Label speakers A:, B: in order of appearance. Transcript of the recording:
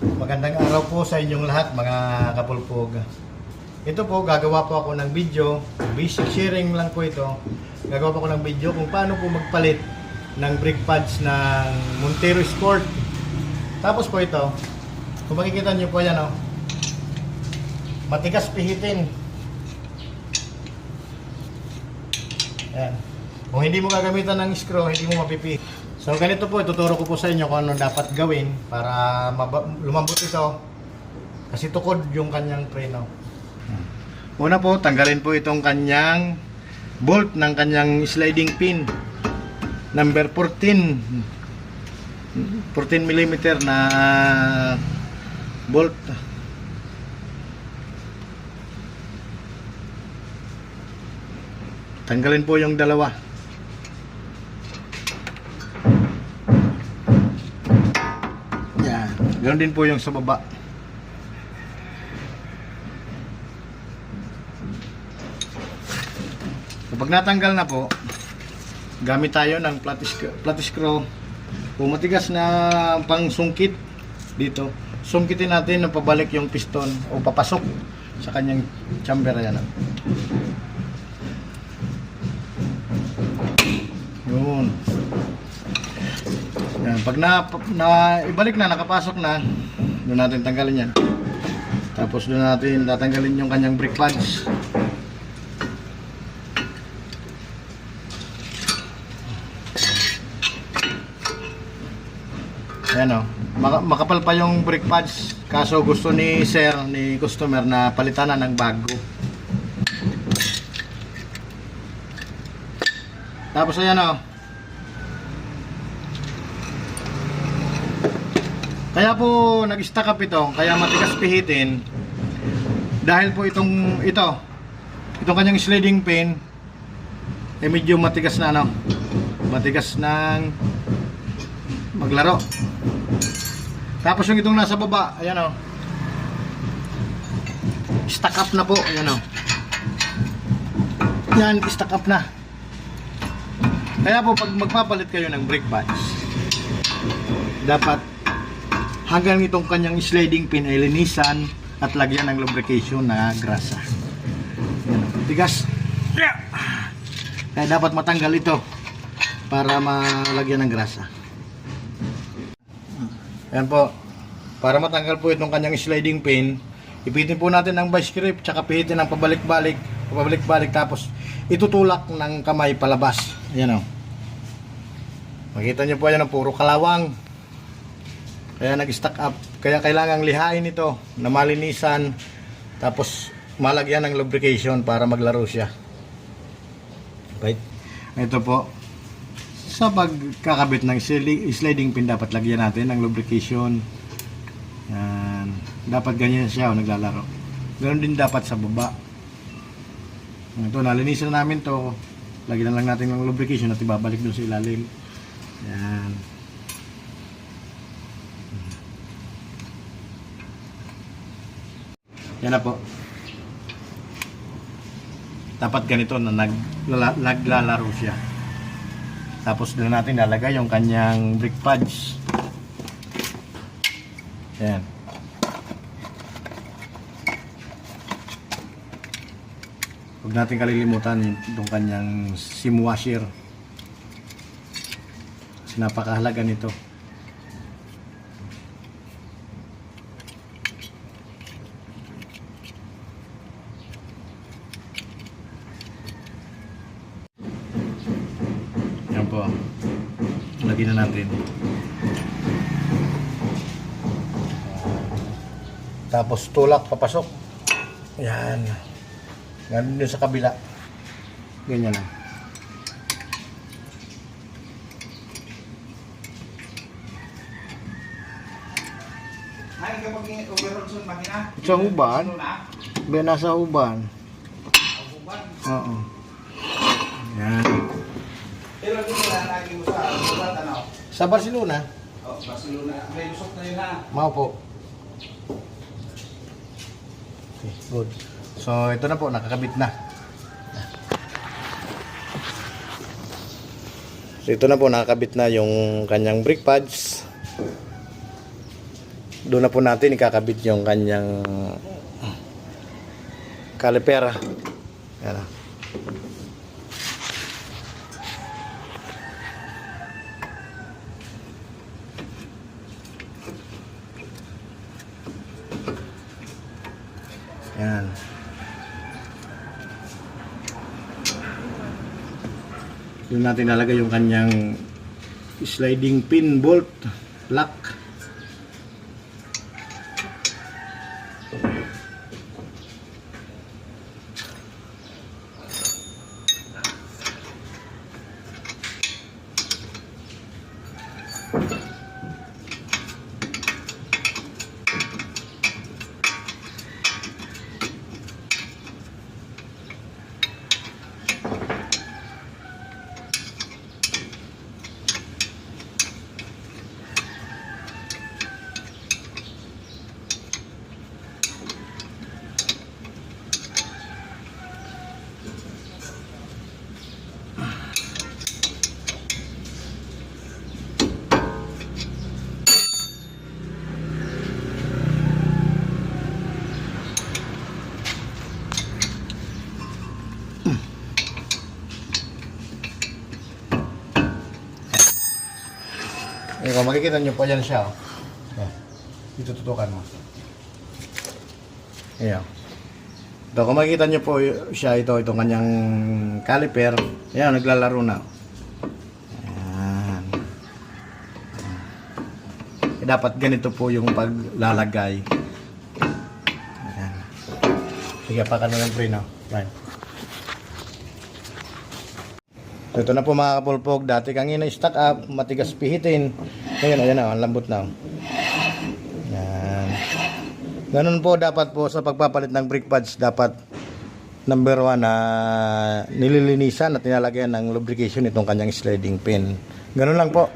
A: Magandang araw po sa inyong lahat mga kapulpog. Ito po, gagawa po ako ng video. Basic sharing lang po ito. Gagawa po ako ng video kung paano po magpalit ng brake pads ng Montero Sport. Tapos po ito, kung makikita nyo po yan, oh, matigas pihitin. Yan. Kung hindi mo gagamitan ng screw, hindi mo mapipihit. So ganito po, ituturo ko po sa inyo kung ano dapat gawin para lumambot ito. Kasi tukod yung kanyang preno. Una po, tanggalin po itong kanyang bolt ng kanyang sliding pin. Number 14. 14 mm na bolt. Tanggalin po yung dalawa. Yan. Ganon din po yung sa baba. Kapag natanggal na po, gamit tayo ng flat flat screw. Kung matigas na pang sungkit dito, sungkitin natin na pabalik yung piston o papasok sa kanyang chamber. Ayan. ah. Yun. Yan, pag na, na ibalik na, nakapasok na, doon natin tanggalin yan. Tapos doon natin tatanggalin yung kanyang brake pads. Ayan o. Maka- makapal pa yung brake pads. Kaso gusto ni sir, ni customer na palitan na ng bago. Tapos ayan o. Kaya po nag-stack up ito, kaya matigas pihitin. Dahil po itong ito, itong kanyang sliding pin, eh medyo matigas na ano, matigas ng maglaro. Tapos yung itong nasa baba, ayan o. Stack up na po, ayan o. Yan, stack up na. Kaya po pag magpapalit kayo ng brake pads, dapat hanggang itong kanyang sliding pin ay linisan at lagyan ng lubrication na grasa. Yan, tigas. Kaya dapat matanggal ito para malagyan ng grasa. Yan po. Para matanggal po itong kanyang sliding pin, ipitin po natin ng vice grip, tsaka pihitin ng pabalik-balik, pabalik-balik, tapos itutulak ng kamay palabas. Ayan o. Makita nyo po yan ang puro kalawang. Kaya nag-stack up. Kaya kailangang lihain ito na malinisan, tapos malagyan ng lubrication para maglaro siya. Right? Ito po, sa pagkakabit ng sli- sliding pin dapat lagyan natin ng lubrication. Yan. Dapat ganyan siya o naglalaro. Ganoon din dapat sa baba. Ito nalinisan na namin to. Lagyan na lang natin ng lubrication at ibabalik dun sa ilalim. Yan yan na po dapat ganito na naglala- naglalaro siya tapos doon natin lalagay yung kanyang brake pads. Ayan. Huwag natin kalilimutan yung kanyang sim washer. Kasi napakahalaga nito. Po. Lagyan na natin. Tapos tulak papasok. Yan. Ganun din sa kabila. Ganyan lang.
B: Sa.
A: Sa huban? Be nasa uban.
B: Ang huban.
A: Oo.
B: Pero dito na lagi mo sa huban, ano?
A: Sa Barcelona,
B: Oh, Barcelona. May lusok na yun ha.
A: Mao po. Okay, good. So, ito na po, nakakabit na. So, ito na po, nakakabit na yung kanyang brake pads. doon na po natin ikakabit yung kanyang caliper. Yan na. Yan. Doon natin nalagay yung kanyang sliding pin bolt lock. Ayan, kung makikita nyo po yan siya. Oh. Dito tutukan mo. Ayan. Ito, kung makikita nyo po siya, ito, itong kanyang caliper. Ayan, naglalaro na. Ayan. Eh, dapat ganito po yung paglalagay. Ayan. Sige, pakan mo ng pre, no? Right. Ito na po mga kapulpog, dati kang ina-stack up, matigas pihitin. Ngayon, ayan na, ang lambot na. Yan. Ganun po dapat po sa pagpapalit ng brake pads, dapat number one na nililinisan at nilalagyan ng lubrication itong kanyang sliding pin. Ganun lang po.